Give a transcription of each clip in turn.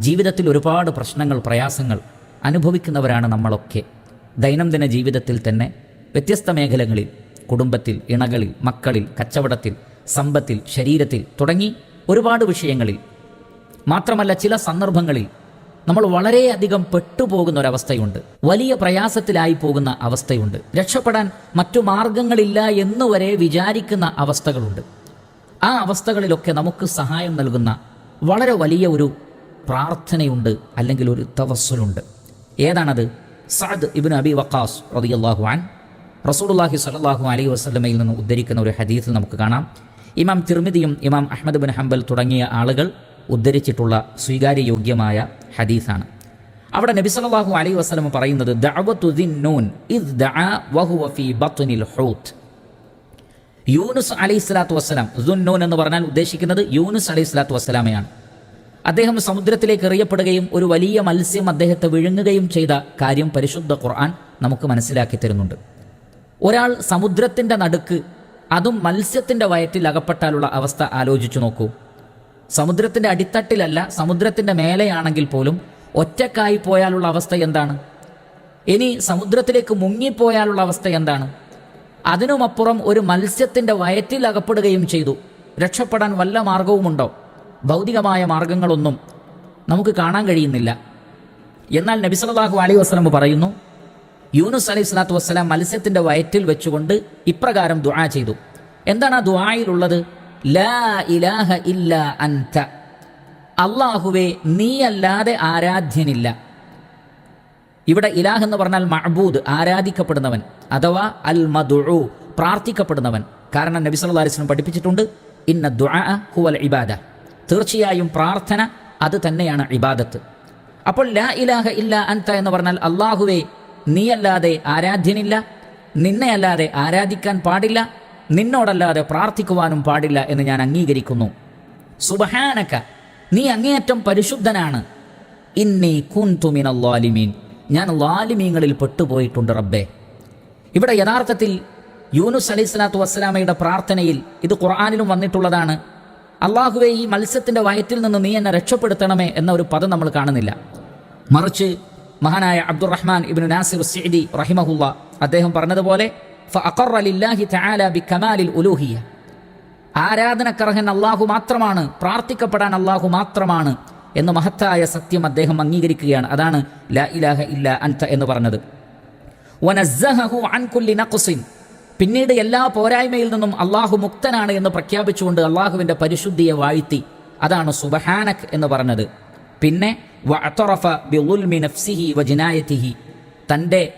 ജീവിതത്തിൽ ഒരുപാട് പ്രശ്നങ്ങൾ പ്രയാസങ്ങൾ അനുഭവിക്കുന്നവരാണ് നമ്മളൊക്കെ. ദൈനംദിന ജീവിതത്തിൽ തന്നെ വ്യത്യസ്ത മേഖലകളിൽ കുടുംബത്തിൽ ഇണകളിൽ മക്കളിൽ കച്ചവടത്തിൽ സമ്പത്തിൽ ശരീരത്തിൽ തുടങ്ങി ഒരുപാട് വിഷയങ്ങളിൽ മാത്രമല്ല ചില സന്ദർഭങ്ങളിൽ നമ്മൾ വളരെയധികം പെട്ടുപോകുന്ന ഒരവസ്ഥയുണ്ട് വലിയ പ്രയാസത്തിലായി പോകുന്ന അവസ്ഥയുണ്ട്. രക്ഷപ്പെടാൻ മറ്റു മാർഗങ്ങളില്ല എന്നുവരെ വിചാരിക്കുന്ന അവസ്ഥകളുണ്ട്. ആ അവസ്ഥകളിലൊക്കെ നമുക്ക് സഹായം നൽകുന്ന വളരെ വലിയ ഒരു പ്രാർത്ഥനയുണ്ട് അല്ലെങ്കിൽ ഒരു തവസ്സലുണ്ട്. ഏതാണത്? സഅദ് ഇബിൻ അബി വക്കാസ് റളിയല്ലാഹു അൻ റസൂലുള്ളാഹി സലാഹു അലൈഹി വസ്ലമയിൽ നിന്ന് ഉദ്ധരിക്കുന്ന ഒരു ഹദീസിൽ നമുക്ക് കാണാം. ഇമാം തിർമിതിയും ഇമാം അഹമ്മദ് ബിൻ ഹംബൽ തുടങ്ങിയ ആളുകൾ ഉദ്ധരിച്ചിട്ടുള്ള സ്വീകാര്യയോഗ്യമായ ഹദീസാണ്. അവിടെ നബി സലാഹു അലൈഹി വസല്ലം പറയുന്നത് യൂനുസ് അലൈഹി സ്വലാത്തു വസ്സലാം എന്ന് പറഞ്ഞാൽ ഉദ്ദേശിക്കുന്നത് യൂനുസ് അലൈഹി സ്വലാത്തു വസ്സലാമയാണ്. അദ്ദേഹം സമുദ്രത്തിലേക്ക് എറിയപ്പെടുകയും ഒരു വലിയ മത്സ്യം അദ്ദേഹത്തെ വിഴുങ്ങുകയും ചെയ്ത കാര്യം പരിശുദ്ധ ഖുർആൻ നമുക്ക് മനസ്സിലാക്കി തരുന്നുണ്ട്. ഒരാൾ സമുദ്രത്തിന്റെ നടുക്ക് അതും മത്സ്യത്തിന്റെ വയറ്റിൽ അകപ്പെട്ടാലുള്ള അവസ്ഥ ആലോചിച്ചു നോക്കൂ. സമുദ്രത്തിന്റെ അടിത്തട്ടിലല്ല സമുദ്രത്തിന്റെ മേലെയാണെങ്കിൽ പോലും ഒറ്റക്കായി പോയാലുള്ള അവസ്ഥ എന്താണ്? ഇനി സമുദ്രത്തിലേക്ക് മുങ്ങിപ്പോയാലുള്ള അവസ്ഥ എന്താണ്? അതിനുമപ്പുറം ഒരു മത്സ്യത്തിന്റെ വയറ്റിൽ അകപ്പെടുകയും ചെയ്തു. രക്ഷപ്പെടാൻ വല്ല മാർഗവുമുണ്ടോ? ഭൗതികമായ മാർഗങ്ങളൊന്നും നമുക്ക് കാണാൻ കഴിയുന്നില്ല. എന്നാൽ നബി സല്ലല്ലാഹു അലൈഹി വസല്ലം പറയുന്നു യൂനുസ് അലൈഹി സ്വലാത്തു വസ്സലാം മത്സ്യത്തിന്റെ വയറ്റിൽ വെച്ചുകൊണ്ട് ഇപ്രകാരം ദുആ ചെയ്തു. എന്താണ് ആ ദുആയിലുള്ളത്? ലാ ഇലാഹ ഇല്ല അൻത. അള്ളാഹുവേ നീയല്ലാതെ ആരാധ്യനില്ല. ഇവിടെ ഇലാഹ് എന്ന് പറഞ്ഞാൽ മഹബൂദ് ആരാധിക്കപ്പെടുന്നവൻ അഥവാ അൽ മദുഴു പ്രാർത്ഥിക്കപ്പെടുന്നവൻ. കാരണം നബി സല്ലല്ലാഹു അലൈഹി വസല്ലം പഠിപ്പിച്ചിട്ടുണ്ട് ഇന്ന ദുആ ഹുവൽ ഇബാദ. തീർച്ചയായും പ്രാർത്ഥന അത് തന്നെയാണ് ഇബാദത്ത്. അപ്പോൾ ലാ ഇലാഹ ഇല്ല അൻത എന്ന് പറഞ്ഞാൽ അള്ളാഹുവേ നീയല്ലാതെ ആരാധ്യനില്ല നിന്നെയല്ലാതെ ആരാധിക്കാൻ പാടില്ല നിന്നോടല്ലാതെ പ്രാർത്ഥിക്കുവാനും പാടില്ല എന്ന് ഞാൻ അംഗീകരിക്കുന്നു. സുബഹാനക്ക നീ അങ്ങേയറ്റം പരിശുദ്ധനാണ്. ഇന്നി കുന്തുമിന ലാലിമീൻ ഞാൻ ലാലിമീങ്ങളിൽ പെട്ടുപോയിട്ടുണ്ട് റബ്ബേ. ഇവിടെ യഥാർത്ഥത്തിൽ യൂനുസ് അലൈഹി സ്വലാത്തു വസ്സലാമയുടെ പ്രാർത്ഥനയിൽ ഇത് ഖുർആാനിലും വന്നിട്ടുള്ളതാണ്. അള്ളാഹുവെ ഈ മത്സ്യത്തിന്റെ വയറ്റിൽ നിന്ന് നീ എന്നെ രക്ഷപ്പെടുത്തണമേ എന്ന ഒരു പദം നമ്മൾ കാണുന്നില്ല. മറിച്ച് മഹാനായ അബ്ദുറഹ്മാൻ ഇബിൻ നാസിർ സിഡി റഹിമഹുല്ല അദ്ദേഹം പറഞ്ഞതുപോലെ ഉലൂഹിയ. ആരാധനക്കർഹൻ അള്ളാഹു മാത്രമാണ് പ്രാർത്ഥിക്കപ്പെടാൻ അള്ളാഹു മാത്രമാണ് എന്ന് മഹത്തായ സത്യം അദ്ദേഹം അംഗീകരിക്കുകയാണ്. അതാണ് ലാ ഇലാഹ ഇല്ല അൻത എന്ന് പറഞ്ഞത്. പിന്നീട് എല്ലാ പോരായ്മയിൽ നിന്നും അള്ളാഹു മുക്തനാണ് എന്ന് പ്രഖ്യാപിച്ചുകൊണ്ട് അള്ളാഹുവിന്റെ പരിശുദ്ധിയെ വാഴ്ത്തി. അതാണ് സുബഹാനക് എന്ന് പറഞ്ഞത്. പിന്നെ നഫ്സിഹി തന്റെ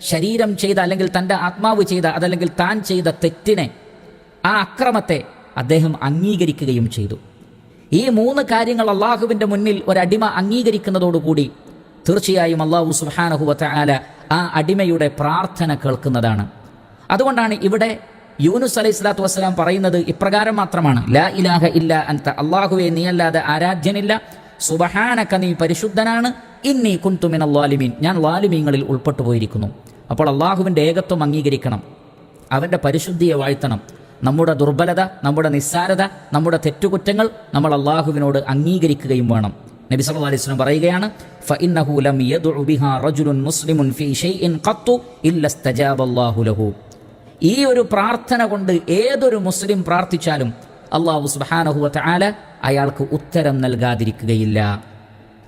ശരീരം ചെയ്ത അല്ലെങ്കിൽ തന്റെ ആത്മാവ് ചെയ്ത അതല്ലെങ്കിൽ താൻ ചെയ്ത തെറ്റിനെ ആ അക്രമത്തെ അദ്ദേഹം അംഗീകരിക്കുകയും ചെയ്തു. ഈ മൂന്ന് കാര്യങ്ങൾ അള്ളാഹുവിന്റെ മുന്നിൽ ഒരടിമ അംഗീകരിക്കുന്നതോടുകൂടി തീർച്ചയായും അള്ളാഹു സുബാനഹുവത്ത ആല ആ അടിമയുടെ പ്രാർത്ഥന കേൾക്കുന്നതാണ്. അതുകൊണ്ടാണ് ഇവിടെ യൂനുസ് അലൈഹി സ്വലാത്തു വസ്സലാം പറയുന്നത് ഇപ്രകാരം മാത്രമാണ്. ലാ ഇലാഹ ഇല്ല അൻത. അള്ളാഹുവെ നീയല്ലാതെ ആരാധ്യനില്ല. സുബഹാനക്ക നീ പരിശുദ്ധനാണ്. ഇന്നി കുന്തുമിൻ ലാലിമീൻ. ഞാൻ ലാലിമീങ്ങളിൽ ഉൾപ്പെട്ടു പോയിരിക്കുന്നു. അപ്പോൾ അള്ളാഹുവിന്റെ ഏകത്വം അംഗീകരിക്കണം. അവന്റെ പരിശുദ്ധിയെ വാഴ്ത്തണം. നമ്മുടെ ദുർബലത നമ്മുടെ നിസ്സാരത നമ്മുടെ തെറ്റുകുറ്റങ്ങൾ നമ്മൾ അള്ളാഹുവിനോട് അംഗീകരിക്കുകയും വേണം. നബി സല്ലല്ലാഹു അലൈഹി വസല്ലം പറയുകയാണ് ഫഇന്നഹു ലം യദ്ഉ ബിഹാ റജുലുൻ മുസ്ലിമുൻ ഫീ ഷൈഇൻ ഖത്തു ഇല്ല ഇസ്തജാബ അല്ലാഹു ലഹു. ഈ ഒരു പ്രാർത്ഥന കൊണ്ട് ഏതൊരു മുസ്ലിം പ്രാർത്ഥിച്ചാലും അള്ളാഹു സുബ്ഹാനഹു ആല അയാൾക്ക് ഉത്തരം നൽകാതിരിക്കുകയില്ല.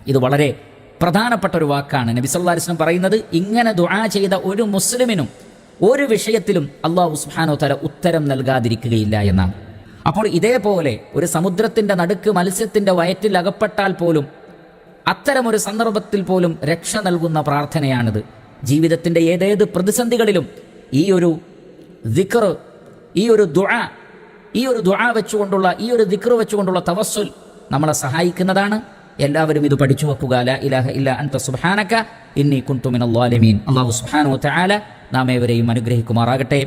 ഇത് വളരെ പ്രധാനപ്പെട്ട ഒരു വാക്കാണ്. നബി വസല്ലം പറയുന്നത് ഇങ്ങനെ ദുആ ചെയ്ത ഒരു മുസ്ലിമിനും ഒരു വിഷയത്തിലും അള്ളാഹു സുബ്ഹാനഹു തല ഉത്തരം നൽകാതിരിക്കുകയില്ല എന്നാണ്. അപ്പോൾ ഇതേപോലെ ഒരു സമുദ്രത്തിന്റെ നടുക്ക് മത്സ്യത്തിന്റെ വയറ്റിൽ അകപ്പെട്ടാൽ പോലും അത്തരമൊരു സന്ദർഭത്തിൽ പോലും രക്ഷ നൽകുന്ന പ്രാർത്ഥനയാണിത്. ജീവിതത്തിന്റെ ഏതേത് പ്രതിസന്ധികളിലും ഈ ഒരു ദിക്ർ ഈ ഒരു ദുഴ ഈ ഒരു ദുഴ വെച്ചുകൊണ്ടുള്ള ഈ ഒരു ദിക്ർ വെച്ചുകൊണ്ടുള്ള തവസ്സുൽ നമ്മളെ സഹായിക്കുന്നതാണ്. എല്ലാവരും ഇത് പഠിച്ചു വെക്കുക. അള്ളാഹു വ തആല നാം ഏവരെയും അനുഗ്രഹിക്കുമാറാകട്ടെ.